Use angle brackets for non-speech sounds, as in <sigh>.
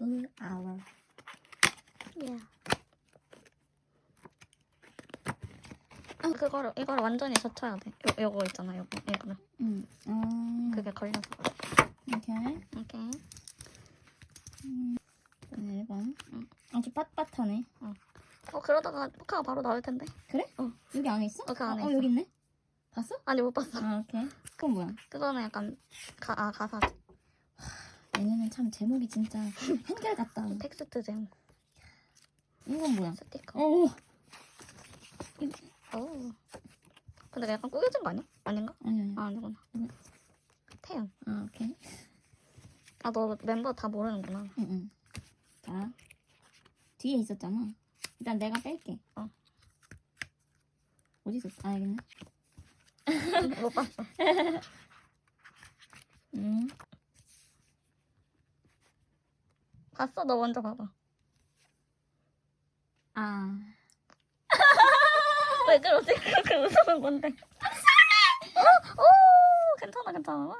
in our. Yeah. 아 그거를 이걸 완전히 젖혀야 돼. 요 요거 있잖아 요거 이거를. 음. 음. 그게 걸려서. 오케이. 오케이. 음. 1번. 응. 아주 빳빳하네. 어. 어 그러다가 포카가 바로 나올 텐데. 그래? 어. 여기 안에 있어? 어, 그 안에 어, 어, 어 여기 있네. 봤어? 아니 못 봤어. 아, 오케이. 그건 뭐야? 그거는 약간 가, 아, 가사지. 얘네는 참 제목이 진짜 한결같다. <laughs> 텍스트 제목 이건 뭐야? 스티커. 어, 오. 근데 약간 꾸겨진 거 아니야? 아닌가? 아니 아니. 아 아니구나. 응. 태연. 아, 오케이. 아 너 멤버 다 모르는구나. 응, 응. 자, 뒤에 있었잖아. 일단 내가 뺄게. 어. 어디 있었어? 아, 여기 있네. 못 봤어. <laughs> 음. 봤어 너 먼저 봐봐. 아. <laughs> 왜 그러지? 그 웃음은 뭔데? 어? 오 괜찮아 괜찮아.